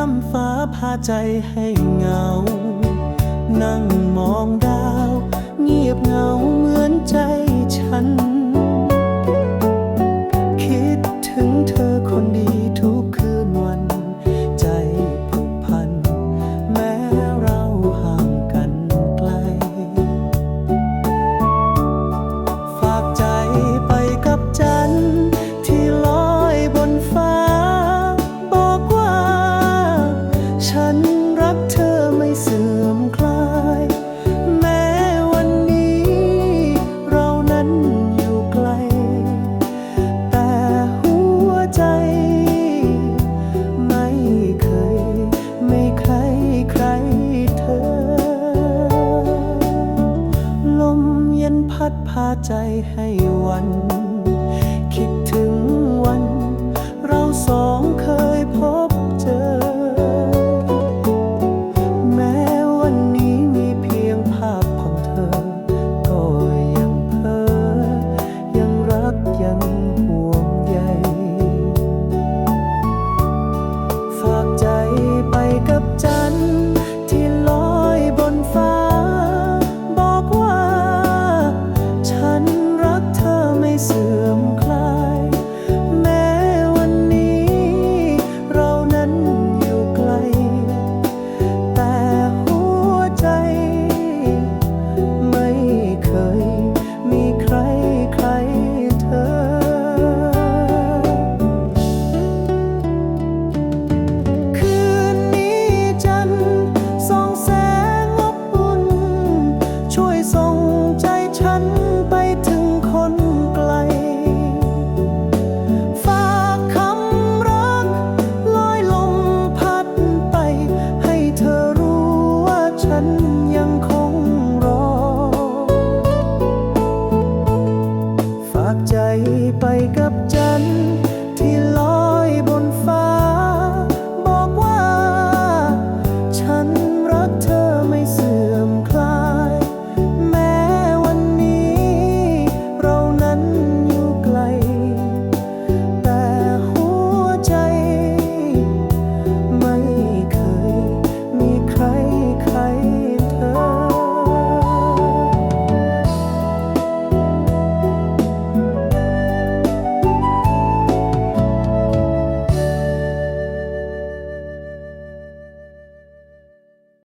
ทำฟ้าพาใจให้เหงา นั่งมองดาว เงียบเงาาใจให้วัน